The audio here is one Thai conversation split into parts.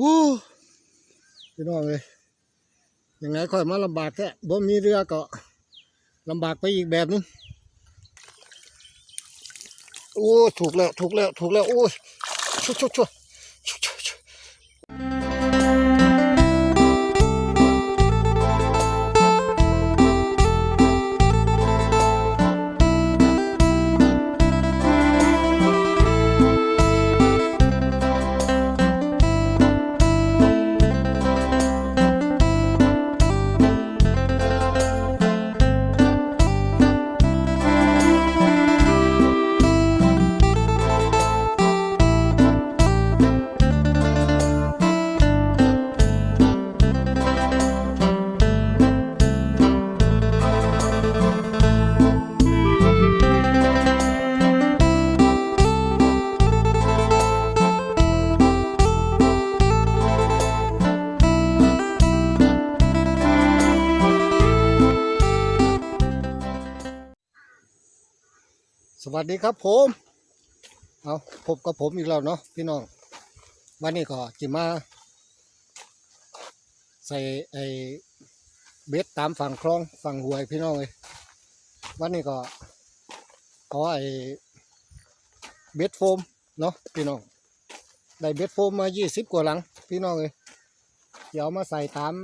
อู้พี่น้องเลยยังไงค่อยมาลำบากแค่บ่มีเรือก็ลำบากไปอีกแบบนึงโอ้ถูกแล้วถูกแล้วถูกแล้วโอ้ยชุชุชุด วัสดีครับผมเอาพบกับผมอีกแล้วเนาะพี่น้องวันนี้ก็จิมา ใส่ไอ้เบ็ดตามฝั่งคลองฝั่งห้วยพี่น้องเลยวันนี้ก็ขอไอ้เบ็ดโฟมเนาะพี่น้องได้เบ็ดโฟมมายี่สิบกว่าหลัง พี่น้องเลยเดี๋ยวเอามาใส่ตาม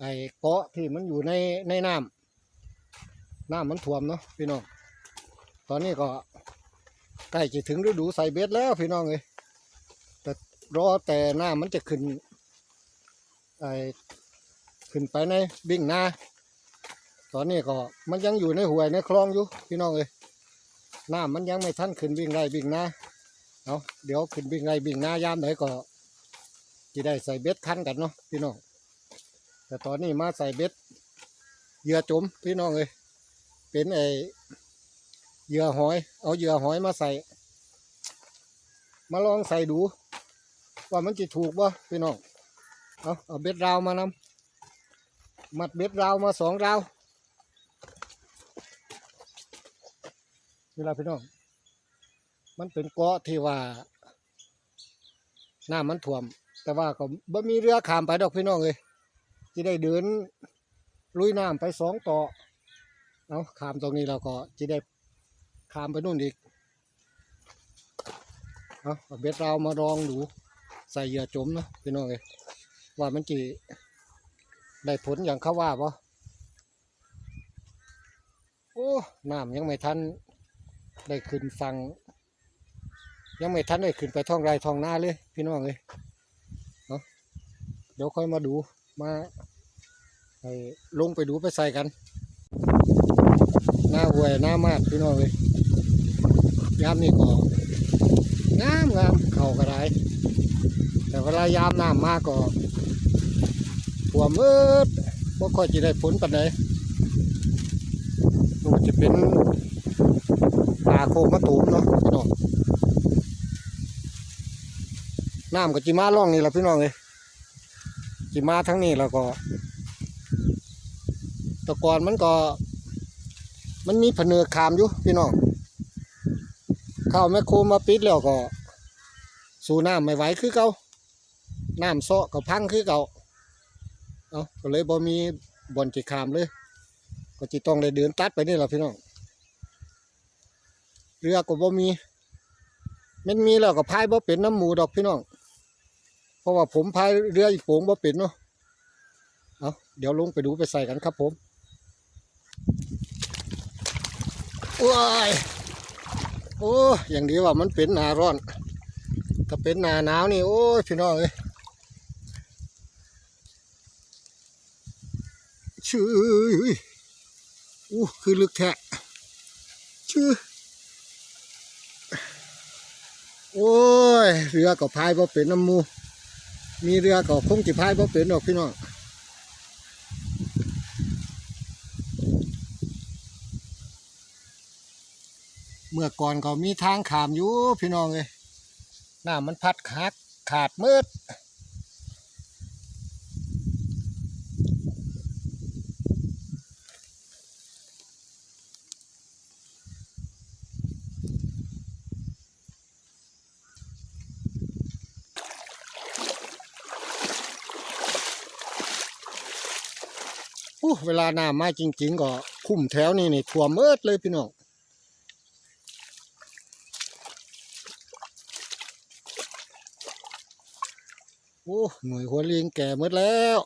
ไอ้เกาะที่มันอยู่ในในน้ำน้ำมันท่วมเนาะพี่น้อง ตอนนี้ก็ใกล้จะถึงฤดูใส่เบ็ดแล้วพี่น้องเลยแต่รอแต่หน้ามันจะขึ้นไอ้ขึ้นไปในบิ่งนาตอนนี้ก็มันยังอยู่ในห้วยในคลองอยู่พี่น้องเลยหน้ามันยังไม่ทันขึ้นบิ่งไรบิ่งนาเอาเดี๋ยวขึ้นบิ่งไรบิ่งนายามไหนก็จะได้ใส่เบ็ดคันกันเนาะพี่น้องแต่ตอนนี้มาใส่เบ็ดเหยื่อจมพี่น้องเลยเป็นไอ เหยื่อหอย เอาเหยื่อหอยมาใส่ มาลองใส่ดู ว่ามันจะถูกบ่พี่น้อง เอาเอาเบ็ดราวมานำมัดเบ็ดราวมาสองราวนี่ละพี่น้อง มันเป็นเกาะที่ว่าหน้ำมันท่วม แต่ว่าก็บ่มีเรือข้ามไปดอกพี่น้องเลยจะได้เดินลุยน้ำไปสองต่อเอาขามตรงนี้เราก็จะได้ ข้ามไปนู่นอีกเอาเบ็ดเรามาลองดูใส่เหยื่อจมนะพี่น้องเอ้ยว่ามันจีได้ผลอย่างเขาว่าปะโอ้น้ำยังไม่ทันได้ขึ้นฟัง ยังไม่ทันได้ขึ้นไปท้องไรท้องนาเลย พี่น้องเลยเนาะเดี๋ยวค่อยมาดูมาลงไปดูไปใส่กัน หน้าหวยหน้ามาดพี่น้องเลย ยามนี่ก็งามงามเข่าก็ได้แต่เวลายามน้ำมากก็ท่วมเอิดบ่ค่อยจะได้ผลปันใดมันจะเป็นป่าโคกมะตูมเนาะพี่น้องน้ำก็จิมาล่องนี่แหละพี่น้องเลยจิมาทั้งนี้แล้วก็แตะกอนมันก็ มันมีผนึกขามอยู่พี่น้อง เข้าแมคโครมาปิดแล้วก็ สู่น้ำไม่ไหวคือเก่าน้ำเซะก็พังคือเก่าเอาก็เลยบ่มีบ่อนจิขามเลย ก็จิต้องได้เดินตัดไปนี่แหละพี่น้องเรือก็บ่มีมันมีแล้วก็พายบ่เป็นน้ำหมูดอกพี่น้องเพราะว่าผมพายเรืออีกโป่งบ่เป็นเนาะเอาเดี๋ยวลงไปดูไปใส่กันครับผมว้าย โอ้อย่างดีว่ามันเป็นหนาร้อนถ้าเป็นหนาหนาวนี่โอ้ยพี่น้องเอ้ยชื่ออู้คือลึกแท้ชื่อโอ้ย เรือก็พายบ่เป็นน้ำมู มีเรือก็คงจะพายบ่เป็นดอกพี่น้อง เมื่อก่อนก็มีทางขามอยู่พี่น้องเลยน้ำมันพัดขาดขาดมืดเวลาน้ามาจริง ๆ ก็คุ้มแถวนี้นี่ท่วมมืดเลยพี่น้อง โอ้หน่วยหัวลิงแก่หมดแล้ว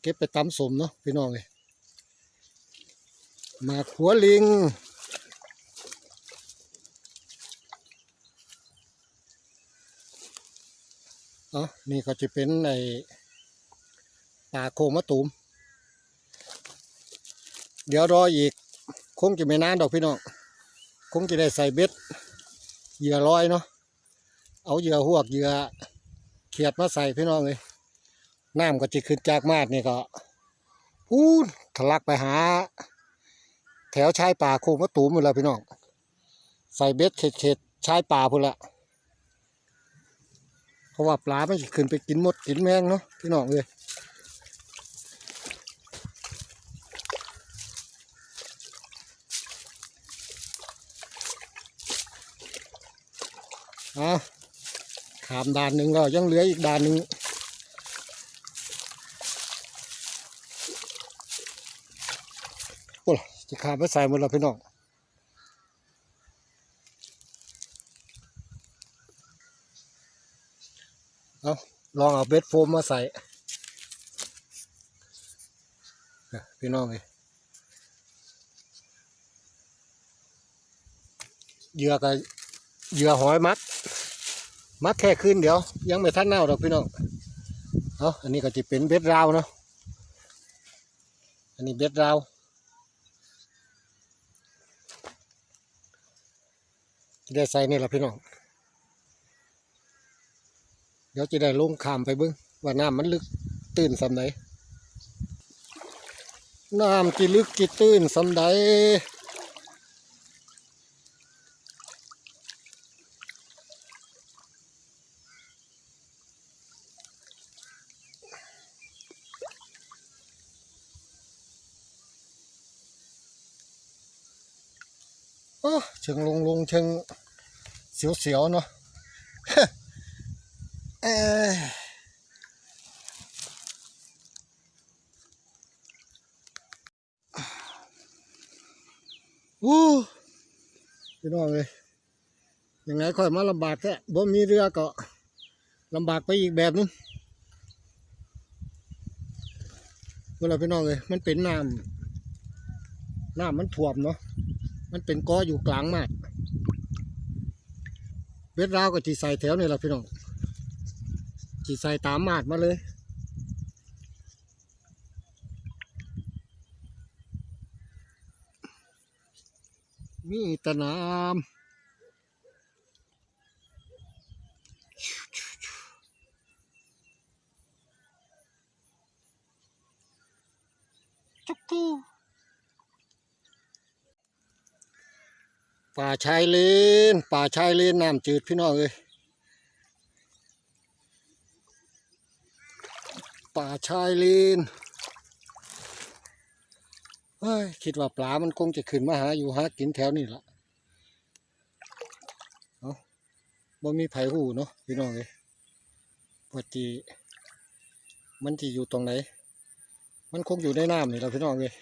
เก็บไปตำสมเนาะพี่น้องเลยมาหัวลิงอ๋อนี่ก็จะเป็นในป่าโคมะตูม เดี๋ยวรออีก คงจะไม่นานดอกพี่น้อง คงจะได้ใส่เบ็ดเหยื่อลอยเนาะ เอาเหยื่อหวกเหยื่อเขียดมาใส่พี่น้องเลยน้ำก็จะขึ้นจากมาดนี่ก็พูนทะลักไปหา แถวชายป่าโคงมะตูมหมดแล้วพี่น้องใส่เบ็ดเข็ดเข็ดๆชายป่าพุ่นละเพราะว่าปลาไม่ขึ้นไปกินมดกินแมงเนาะพี่น้องเลยามด่านหนึ่งแล้วยังเหลืออีกด่านหนึ่งโอ้จะขามไปใส่หมดแล้วพี่น้องเอาลองเอาเบสโฟมมาใส่พี่น้องเลยเหยื่อกับเหยื่อหอยมัด มัดแค่คืนเดี๋ยวยังไม่ทันเน่าดอกพี่น้องเอาอันนี้ก็จะเป็นเบ็ดราวเนาะอันนี้เบ็ดราวจะได้ใส่นี่แหละพี่น้องเดี๋ยวจะได้ลงขามไปบิ้งว่าน้ำมันลึกตื้นสำไหนน้ำกี่ลึกกี่ตื้นสำไหน ชิงลงลงเชิงเสียวๆเนาะเอ้ยอู้พี่น้องเลยยังไงค่อยมาลำบากแค่บ่มีเรือก็ลำบากไปอีกแบบนึงเวลาพี่น้องเลยมันเป็นน้ำน้ำมันท่วมเนาะ มันเป็นก้ออยู่กลางมากเวทราวก็จีใส่แถวนี่แหละพี่น้องจีใส่ตามมาดมาเลยมีตะน้ำ ป่าชายเลน ป่าชายเลนน้ำจืดพี่น้องเอ้ยป่าชายเลนเฮ้ยคิดว่าปลามันคงจะขึ้นมาหาอยู่หากินแถวนี้ละเอาบ่มีไผหูเนาะพี่น้องเลยว่าจีมันจีอยู่ตรงไหน มันคงอยู่ในน้ำนี่แหละพี่น้องเลย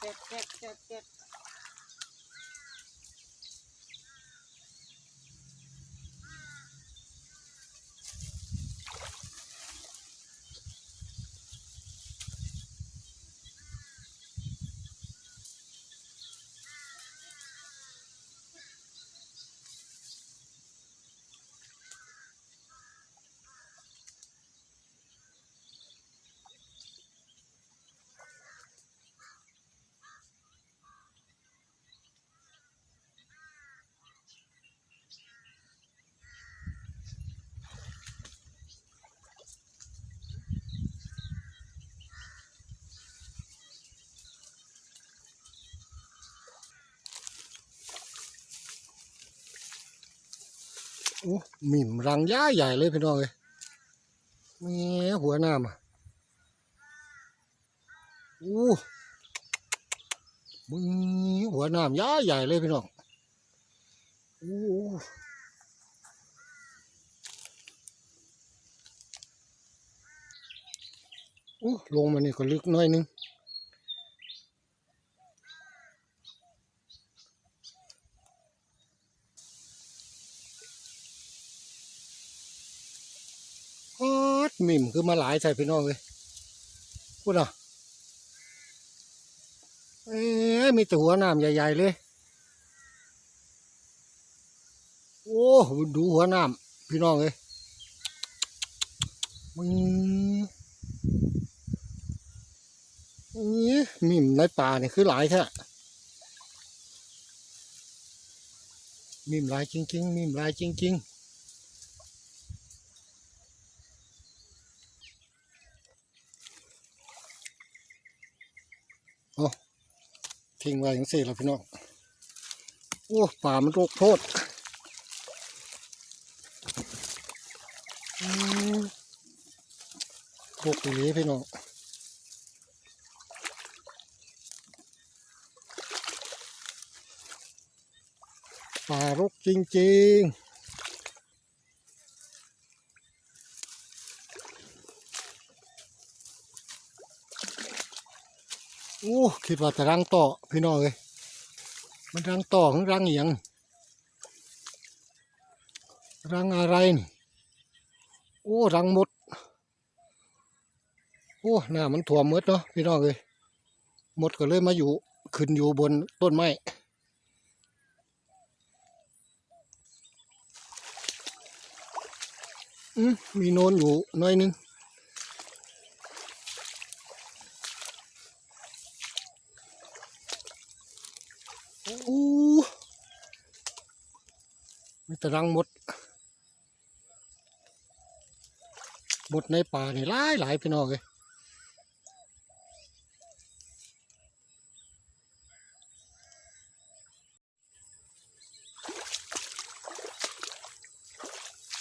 เจ็ดเจ็ดเจ็ดเจ็ด โอ้หมิ่มรังย้าใหญ่เลยพี่น้องเลยแหม่หัวหน้ามาโอ้มึงหัวหน้ำย้าใหญ่เลยพี่น้องโอ้โอ้ลงมานี่ก็ลึกน้อยนึง ออด มิมคือมาหลายใส่พี่น้องเลยพูดอะเอ้ยมีแต่หัวน้ำใหญ่ๆเลย โอ้ดูหัวน้ำพี่น้องเลยมึงนี่มิมในป่าเนี่ยคือหลายแท้มิมหลายจริงๆมิมหลายจริงๆ ทิ้งไว้อย่างสี่แล้วพี่น้องโอ้ป่ามันโรคโทษอืมโรคอีหลีพี่น้องป่ารกจริงๆ อ้คิดว่าจะรังต่อพี่น้องเลยมันรังต่อของรังอย่างรังอะไรนี่โอ้รังมดโอ้หน้ามันถ่วมมดเนาะพี่น้องเลยมดก็เลยมาอยู่ขึ้นอยู่บนต้นไม้มีโนนอยู่น้อยนึง โอ้ มีแต่รังหมดหมดในป่านี่หลายหลายพี่น้องเลย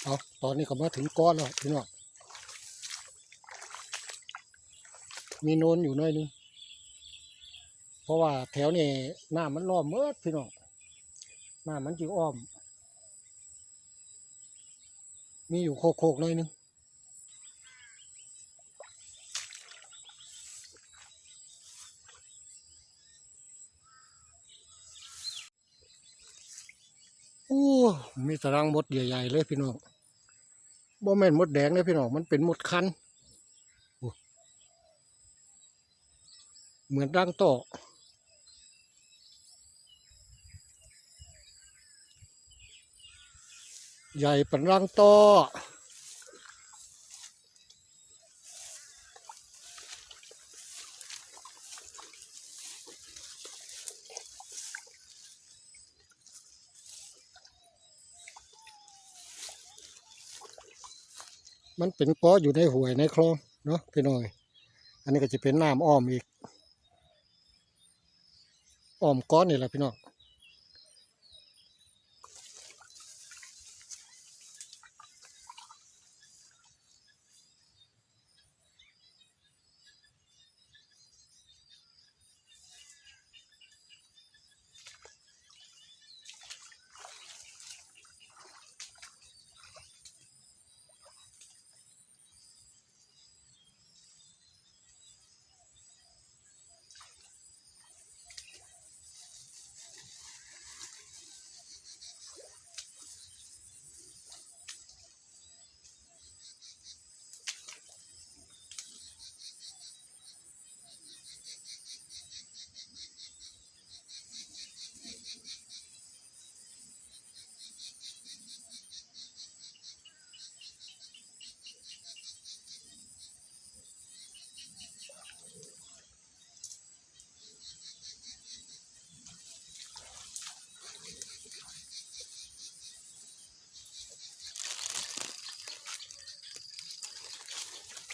เอาตอนนี้ก็มาถึงก้อนแล้วพี่น้องมีโนนอยู่หน้อยนึงเพราะว่าแถวนี้น้ำมันล้อมเมิดพี่น้องน้ำมันจีอ้อม มีอยู่โคกๆหน่อยหนึงโอ้มีตารางมดใหญ่ๆเลยพี่น้องบ่แม่นมดแดงเลยพี่น้องมันเป็นมดคันเหมือนรังโต ใหญ่เป็นรังต่อมันเป็นก้ออยู่ในห้วยในคลองเนาะพี่น้อยอันนี้ก็จะเป็นน้ำอ้อมอีก อ้อมก้อนนี่แหละพี่น้อง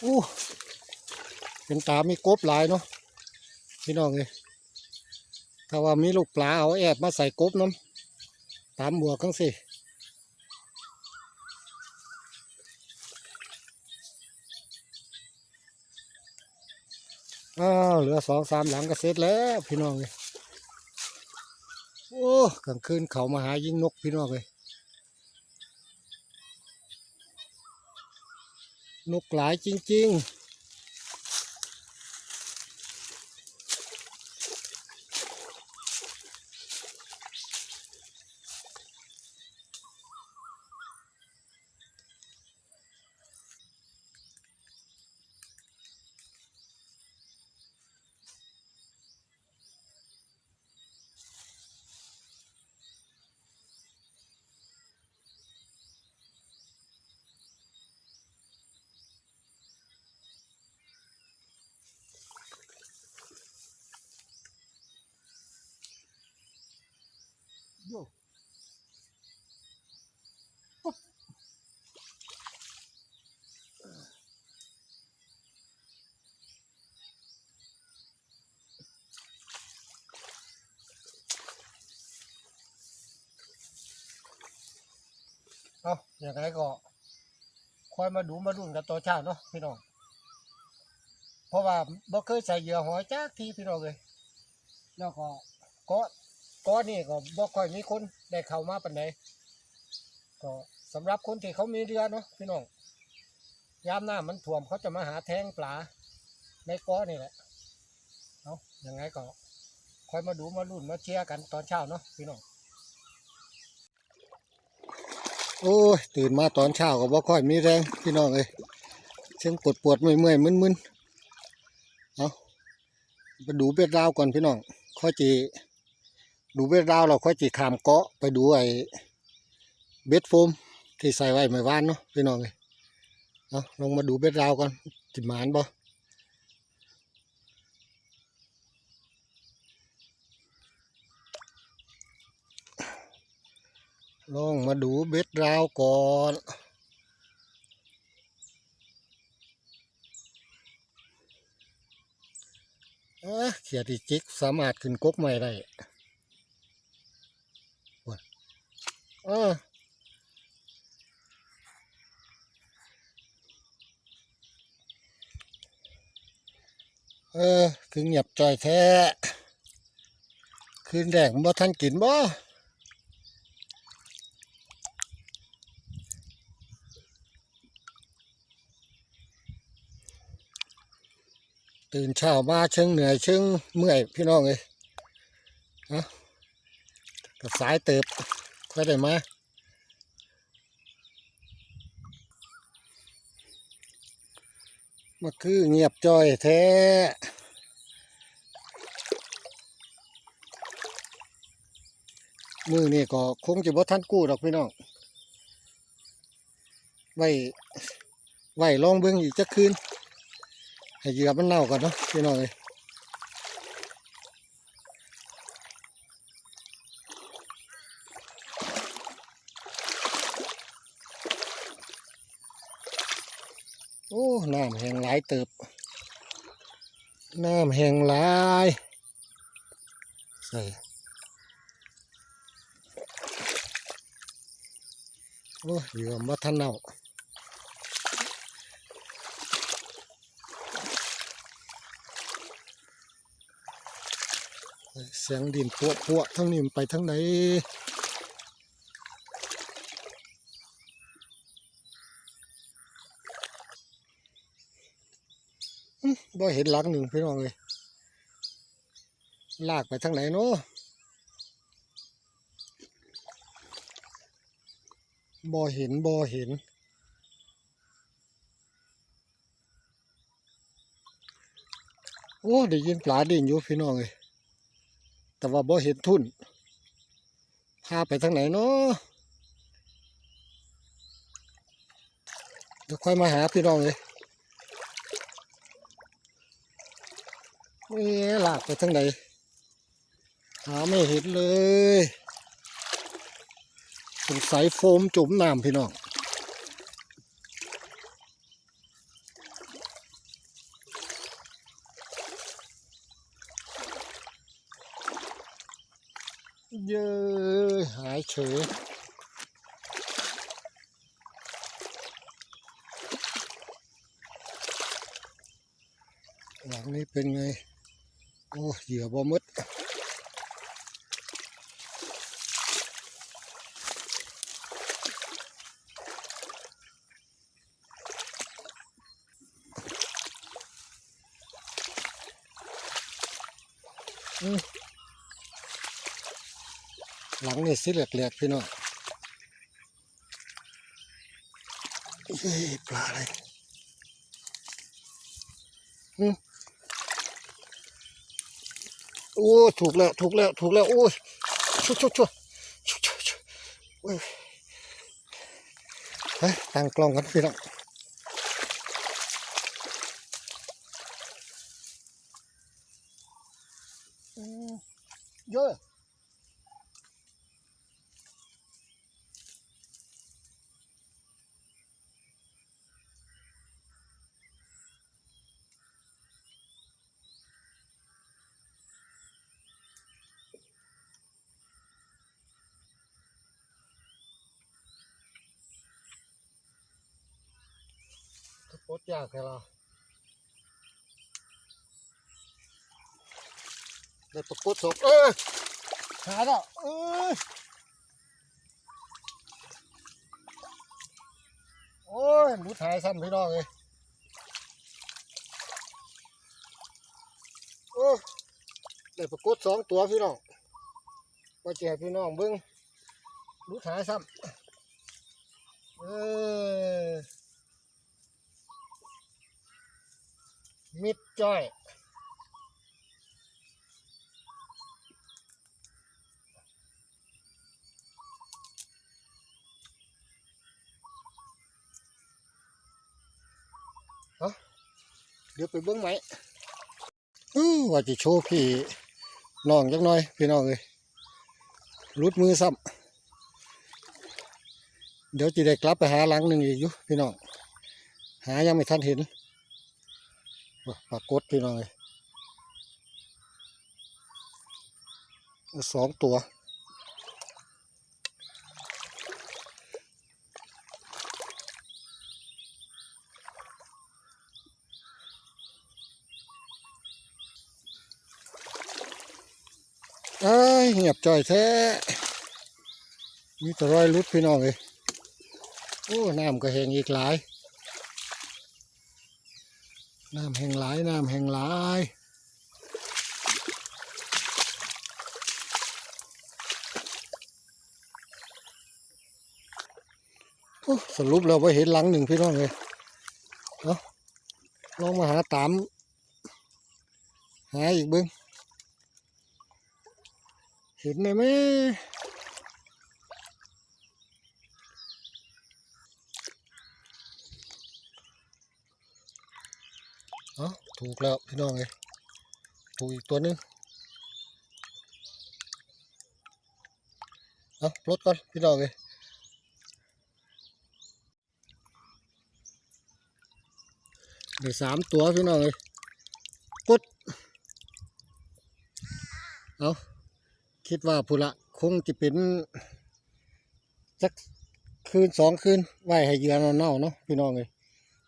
อู้เป็นตามีกบหลายเนาะพี่น้องเลยถ้าว่ามีลูกปลาเอาแอบมาใส่กบน้ำตามบัวกังสิอ้าวเหลือสองสามหลังก็เสร็จแล้วพี่น้องเลยโอ้กลางคืนเขามาหายิงนกพี่น้องเลย นกหลายจริง ๆ เอาอย่างไรก็คอยมาดูมาดุนกันต่อเช้าเนาะพี่น้องเพราะว่าบ่เคยใส่เหยื่อหอยจ้ากทีพี่น้องเลยแล้วก็ก็ก็นี่ก็บ่ค่อยมีคนได้เข้ามาปานใดก็สำหรับคนที่เขามีเรือเนาะพี่น้องยามหน้ามันท่วมเขาจะมาหาแทงปลาในก้อนี่แหละเอาะยังไงก็คอยมาดูมาลุ้นมาเชียร์กันตอนเช้าเนาะพี่น้อง โอ้ยตื่นมาตอนเช้าก็บ่ค่อยมีแรงพี่น้องเอ้ยเชิงปวดปวดเมื่อยเมื่อยมึนมึนๆเอาไปดูเบ็ดราวก่อนพี่น้องค่อยจีดูเบ็ดราวเราค่อยจีขามเกาะไปดูไอ้เบ็ดโฟมที่ใส่ไว้เมื่อวานเนาะพี่น้องเลยเอาลงมาดูเบ็ดราวก่อนจิหมานบ่ ลองมาดูเบ็ดราวก่อนเออเขียดีจิกสามารถขึ้นกกใหม่ได้เออเออ คือเงียบใจอยแท้ คืนแดงบ่ทันกินบ่ ตื่นเช้ามาเชิงเหนื่อยเชิงเมื่อยพี่น้องเลยฮะกับสายเติบค่อยได้มามาคือเงียบจ้อยแท้มือนี่ก็คงจะบ่ทันกู้ดอกพี่น้อง ไว้ ไว้ลองเบิ่งอีกจักคืน ให้เหยื่อมันเน่าก่อนเนาะพี่น้องเอ้ยโอ้น้ำแห้งหลายเติบน้ำแห้งหลายใส่โอ้เหยื่อมาทันเน่า เสียงดินปวปวทั้งนี้มันไปทั้งไหนบ่เห็นหลังหนึ่งพี่น้องเลยลากไปทางไหนเนาะบ่เห็นบ่เห็น โอ้ได้ยินปลาดิ่นอยู่พี่น้องเลย แต่ว่าบ่เห็นทุ่นพาไปทางไหนเนาะเดี๋ยวค่อยมาหาพี่น้องเลยเอ๊ะลากไปทางไหนหาไม่เห็นเลยสงสัยโฟมจุ่มน้ำพี่น้อง เยอหายเฉยหลังนี้เป็นไง โอ้เหยื่อบอมด สิแหลกๆพี่น้องเฮ้ยปลาอะไรอืมโอ้ถูกแล้วถูกแล้วถูกแล้วโอ้ยชุดชุดชุดชุดชุดชุดโอ้ยเฮ้ยตั้งกล้องกันพี่น้องอืมเยอะ ก็ปลด ยากแค่ละได้ปลดปลดศพเออหาแล้วเออโอ้ยหลุดหายซ้ำพี่น้องเลยโอ้ได้ปรากฏสองตัวพี่น้องว่าแจกพี่น้องเบิ้งหลุดหายซ้ำเออ มิดจ้อยฮะเดี๋ยวไปเบิ้งไหมอู้ว่าจะโชว์พี่น้องจักหน่อย พี่น้องเลยรุดมือซ้ำเดี๋ยวจะได้กลับไปหาหลังหนึ่งอีกอยู่พี่น้อง หายังไม่ทันเห็น ปรากฏพี่น้องเลยสองตัวเอ้ยเงียบจ่อยแท้มีแต่รอยลุดพี่น้องเลยโอ้ น้ำก็แห้งอีกหลาย น้ำแห้งหลายน้ำแห้งหลายสรุปเราไปเห็นหลังหนึ่งพี่น้องเลยเอาลองมาหาตามหาอีกเบิ้งเห็นไหมแม่เอา ถูกแล้วพี่น้องเลยถูกอีกตัวหนึงเอารถก่อนพี่น้องเลยได้สามตัวพี่น้องเลยกดเอาคิดว่าพุละคงจะเป็นสักคืนสองคืนไหวให้เยื่อเน่าเนาะพี่น้องเลย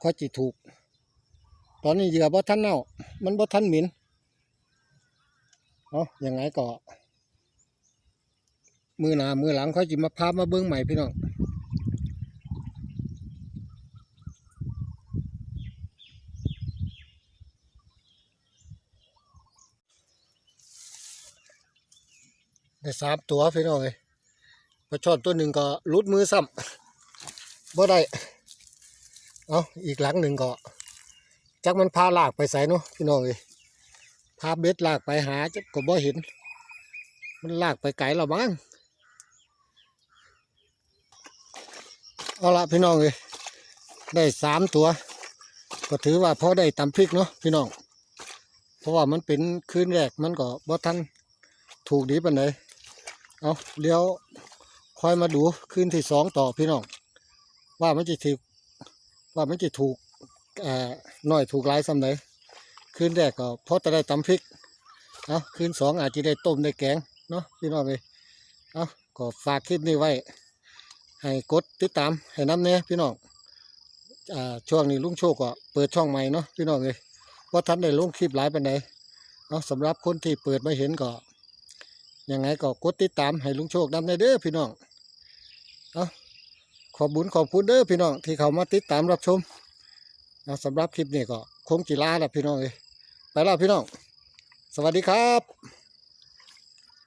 ค่อยจิถูก ตอนนี้เหยื่อบ่ทันเน่า มันบ่ทันหมินเอาอย่างไงก็ มือหนามือหลังค่อยจิมาพามาเบิ้องใหม่พี่น้องได้สามตัวพี่น้องเลยปลาช่อนตัวหนึ่งก็ลุดมือซ้ำบ่ได้ เอาอีกหลังหนึ่งก็ จักมันพาลากไปใส่เนาะพี่น้องเลยพาเบ็ดลากไปหาจักก็บ่เห็น มันลากไปไกลแล้วบ้างเอาละพี่น้องเลยได้สามตัว ก็ถือว่าพอได้ตำพริกเนาะพี่น้อง เพราะว่ามันเป็นคืนแรกมันก็บ่ทันถูกดีปานใดเอาเดี๋ยวคอยมาดูคืนที่สองต่อพี่น้อง ว่ามันจะถูกว่ามันจะถูก อ่อน้อยถูกหลายสำไหนคืนแรกก็พอจะได้ตำพริกเอาคืนสองอาจจะได้ต้มได้แกงเนาะพี่น้องเลยเอาก็ฝากคลิปนี้ไว้ ให้กดติดตามให้น้ำเนี่ยพี่น้องอ่าช่วงนี้ลุงโชคก็เปิดช่องใหม่เนาะพี่น้องเลยว่าทันได้ลงคลิปหลายปันใดเอาสำหรับคนที่เปิดมาเห็นก็ยังไงก็กดติดตามให้ลุงโชคน้ำในเด้อพี่น้องเอาขอบุญขอบคุณเด้อพี่น้องที่เขามาติดตามรับชม สำหรับคลิปนี้ก็คงจีลาแล้วพี่น้องเลยไปแล้วพี่น้อง สวัสดีครับ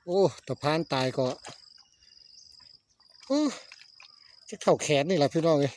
โอ้ตะพานตายก็อู้จะเท่าแขนนี่แหละพี่น้องเลย